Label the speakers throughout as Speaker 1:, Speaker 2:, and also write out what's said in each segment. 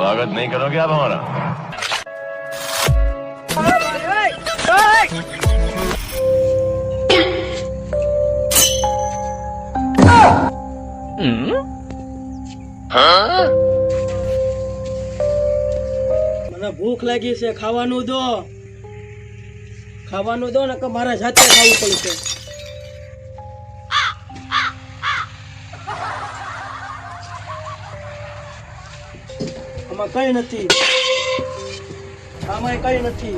Speaker 1: સ્વાગત નહીં કરોગે આપ હમારા
Speaker 2: મને ભૂખ લાગી છે, ખાવાનું દો. ખાવાનું દો ને કે મારા જાતે ખાવું પડશે. આમાં કઈ નથી. આમાં કઈ નથી.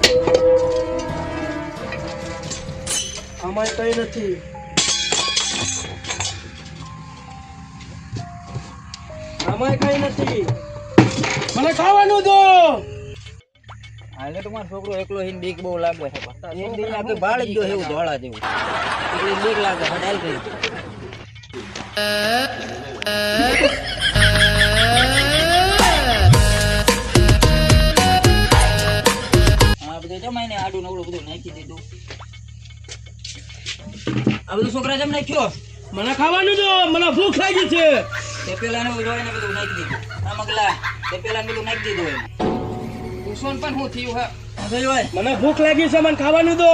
Speaker 2: આમાં કઈ નથી. આમાં કઈ નથી. મને ખાવાનું દો.
Speaker 3: હાલે તો મારો છોકરો એકલો હિન બીક બહુ લાગે છે. બાળ ગયો એવું ધોળા જેવું. એટલે બીક લાગે કરી આ જમાઈ ને આડું નવડું બધું નાખી દીધું. આ બધું છોકરા જમ નાખ્યો.
Speaker 2: મને ખાવાનું જો મને ભૂખ લાગી છે.
Speaker 3: તે પેલા ને જોઈને બધું નાખી દીધું. આ મગલા તે પેલા બધું નાખી દીધું એમ. કુસોન પણ હું થયું હા?
Speaker 2: મને ભૂખ લાગી છે મને ખાવાનું દો.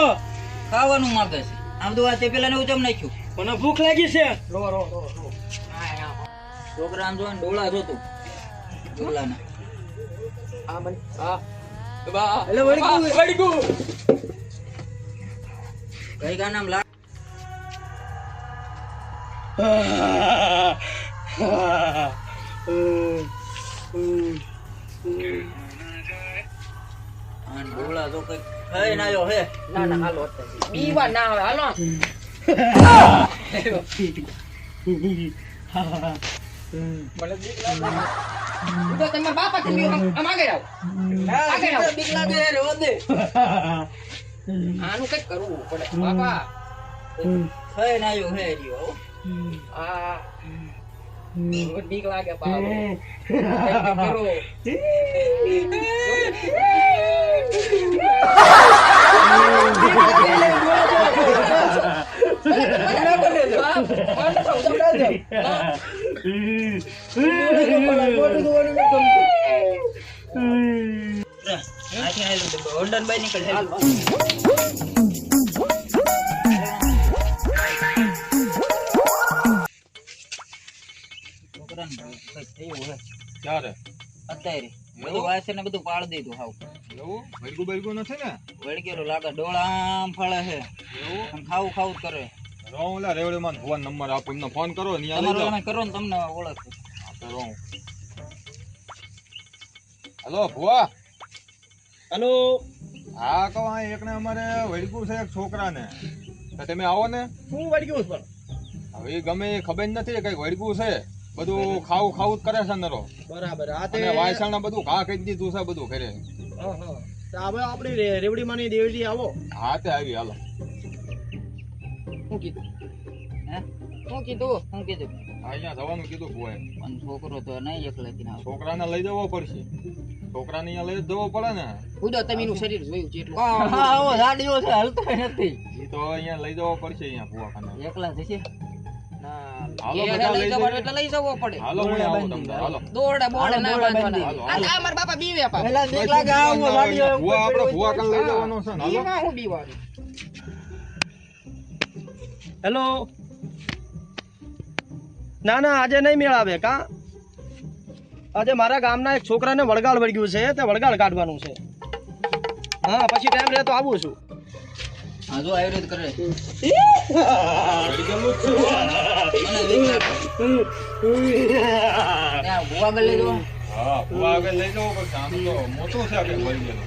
Speaker 3: ખાવાનું માંગે છે. આમ તો આ તે પેલા ને જમ નાખ્યું?
Speaker 2: મને ભૂખ લાગી છે. રો રો રો રો.
Speaker 3: છોકરા આમ જો ડોળા જોતું. ડોલાના
Speaker 2: હા મને વળગું
Speaker 3: કઈ કા નામ લા આ ડોળા જો કઈ ખાઈ ના આવ્યો હે
Speaker 4: ના ના હાલો બીવા ના આવે હાલો મને બીક લાગે તો તમે બાપા બીવા આમ આગળ આવો. આગળ આવો.
Speaker 3: બીક લાગે રે ઓદે
Speaker 4: આનું કંઈક કરવું પડે. બાપા.
Speaker 3: ખાઈ ના આવ્યો હે રહ્યો.
Speaker 4: આ. બીક લાગે બાપા. કરો
Speaker 3: આથી આયેલું
Speaker 5: ક્યારે?
Speaker 3: અત્યારે. બધું વાસે ને બધું પાડી દીધું હાવ.
Speaker 5: એવું? ભરગું ભરગું નથી ને?
Speaker 3: વળગેલો લાગે. ડોળા આમ ફળે છે. એવું? ખાવું ખાવું કરે.
Speaker 5: રહું ઓલા રેવડી માં ફોન નંબર આપો એમને ફોન કરો ને અહીંયા
Speaker 3: તમારો
Speaker 5: લઈ
Speaker 3: તમે કરો ને તમને ઓળખું.
Speaker 5: કરો હલો ભુવા.
Speaker 2: હલો.
Speaker 5: હા કહો આ એકને અમારે વળગું છે એક છોકરાને. તો તમે આવો ને.
Speaker 2: હું વળગ્યું પણ.
Speaker 5: હવે ગમે એ ખબર નથી કઈ વળગું છે. બધું ખાવું ખાવું જ કરે છે નરો.
Speaker 2: બરાબર. આ તે
Speaker 5: અને બધું ઘા કહી દીધું છે બધું કરે
Speaker 2: હા, હા. તો હવે આપણી રેવડીમાંની દેવડી આવો.
Speaker 5: હા તે આવી હાલો.
Speaker 4: શું કીધું
Speaker 3: હે?
Speaker 4: શું કીધું?
Speaker 3: શું કીધું?
Speaker 5: અહીંયા જવાનું કીધું ભુવાએ.
Speaker 3: પણ છોકરો તો નહીં એકલેથી ના
Speaker 5: છોકરાને લઈ જવો પડશે. છોકરાને અહીંયા લઈ જવો પડે ને.
Speaker 4: ઉદો તમે એનું શરીર જોયું છે એટલું.
Speaker 3: હા ઓ ગાડીઓ છે હલતો નથી.
Speaker 5: એ તો અહીંયા લઈ જવો પડશે અહીંયા ભુવાખાને
Speaker 3: એકલા જશે
Speaker 4: બાપા બીવે
Speaker 3: ગાડીઓ
Speaker 5: ભુવા આપણે ભુવા કાન લઈ જવાનો છે હાલો
Speaker 2: ના ના આજે નહીં મેળ આવે કા? આજે મારા ગામના એક છોકરાને વળગાળ વળગ્યું છે તે વળગાળ કાઢવાનું છે. હા પછી ટાઈમ રહે તો આવું છું.
Speaker 3: હા જો કરે. મને બીક લાગે. ત્યાં ભૂવા આગળ લઈ જવો.
Speaker 5: હા ભુવા આગળ લઈ જવો પડશે આમ તો મોટું છે આપણે વળી ગયેલું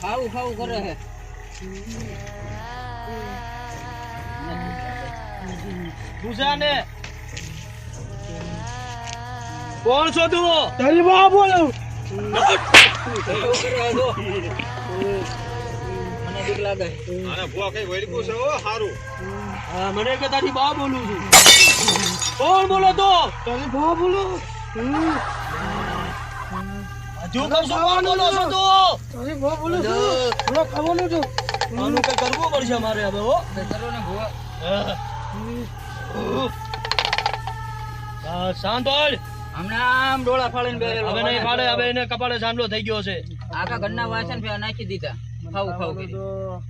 Speaker 3: ખાવું ખાવું કરે છે
Speaker 4: ગુજાને કોણ છો તું
Speaker 3: તારી બા બોલો. મને બીક લાગે.
Speaker 5: આને ભૂવા કઈ વળગું છે હો સારું
Speaker 4: હા મને કે તારી બા બોલું છું. કોણ બોલો તો? તારી બા બોલો. હજુ કહું છું કોણ બોલો છો તું? તારી બા બોલું
Speaker 3: છું.
Speaker 4: થોડો ખાવાનું છું. આનું કઈ કરવું પડશે મારે હવે હો?
Speaker 3: કરો ને ભૂવા.
Speaker 4: હા,
Speaker 3: હમણાં આમ ડોળા ફાડીને બેસેલો.
Speaker 4: હવે નહીં ફાડે હવે એને કપાળે સાંડલો થઈ ગયો છે.
Speaker 3: આખા ઘરના વાસણ ફેવા નાખી દીધા. ખાવું ખાવું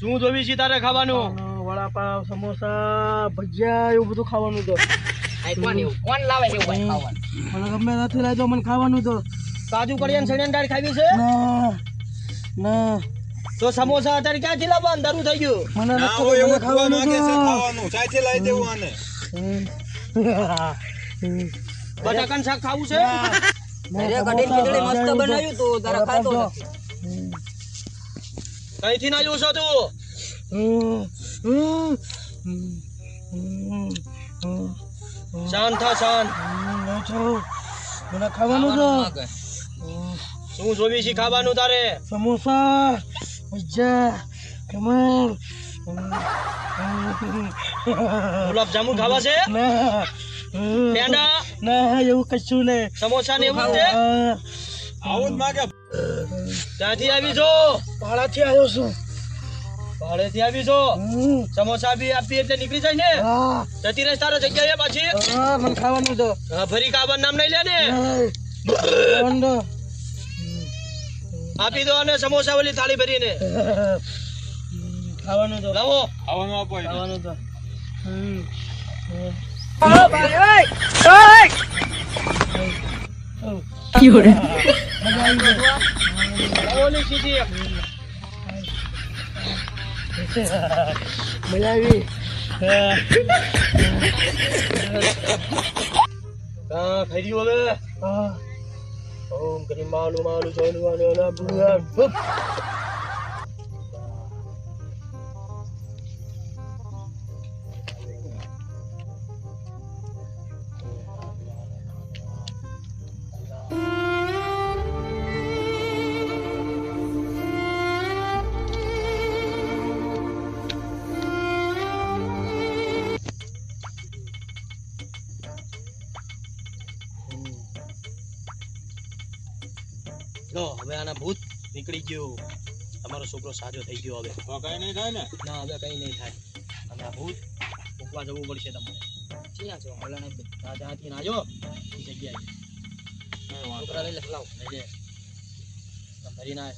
Speaker 4: શું જોવી છે તારે ખાવાનું?
Speaker 2: વડાપાવ સમોસા ભજીયા એવું બધું ખાવાનું તો.
Speaker 3: આ કોણ લાવે છે ખાવાનું?
Speaker 2: મને ગમે નથી લાગ્યો મને ખાવાનું તો.
Speaker 4: કાજુ કડિયાન સડિયાન દાળ ખાવી છે?
Speaker 2: ના. ના.
Speaker 4: તો સમોસા અત્યારે ક્યાંથી લાવવા? અંધારું થઈ ગયું.
Speaker 2: મને
Speaker 5: ના
Speaker 2: નથી
Speaker 5: હોય એવું
Speaker 2: ખાવાનું
Speaker 5: કે છે ખાવાનું. સાચે લઈ દેવું આને.
Speaker 4: બટાકાનું શાક ખાવું છે?
Speaker 3: અરે કઢીને ખીચડી મસ્ત બનાવ્યું તું. તારા ખાતો
Speaker 4: કઈથી ના છો તું? શાંત થા શાંત.
Speaker 2: મને ખાવાનું તો
Speaker 4: શું જોવી છે ખાવાનું તારે?
Speaker 2: સમોસા.
Speaker 4: ગુલાબ જામુ ખાવા છે
Speaker 2: ના
Speaker 4: પેંડા
Speaker 2: ના એવું કશું નહીં
Speaker 4: સમોસા ને એવું છે
Speaker 5: આવું જ માંગે
Speaker 4: ત્યાંથી આવી છો
Speaker 2: ભાડાથી આવ્યો છું
Speaker 4: ભાડેથી આવી છો સમોસા બી આપી એટલે નીકળી જાય ને જતી રહે તારા જગ્યાએ પાછી
Speaker 2: મને ખાવાનું તો
Speaker 4: ફરી કાબર નામ નહીં લે ને.
Speaker 2: ખાવાનું
Speaker 4: આપી દો અને સમોસા વાળી થાળી ભરીને.
Speaker 2: ખાવાનું તો.
Speaker 4: લાવો.
Speaker 5: ખાવાનું આપો
Speaker 2: ખાવાનું તો. હમ.
Speaker 4: લાવો ને સીધી
Speaker 2: મજા આવી
Speaker 4: હા ખાઈ હવે.
Speaker 2: હા.
Speaker 4: ઓમ કરી માલું માલું જોઈનું અને ઓલા બુલાન. હુપ. લો હવે આના ભૂત નીકળી ગયું. તમારો છોકરો સાજો થઈ ગયો હવે.
Speaker 5: કઈ નહીં થાય ને?
Speaker 4: ના હવે કઈ નહીં થાય. અને આ ભૂત મૂકવા જવું પડશે તમારે
Speaker 3: ક્યાં છો? ઓલા
Speaker 4: ત્યાંથી નાજો એ જગ્યાએ.
Speaker 3: છોકરા લઈ
Speaker 4: ભરી ના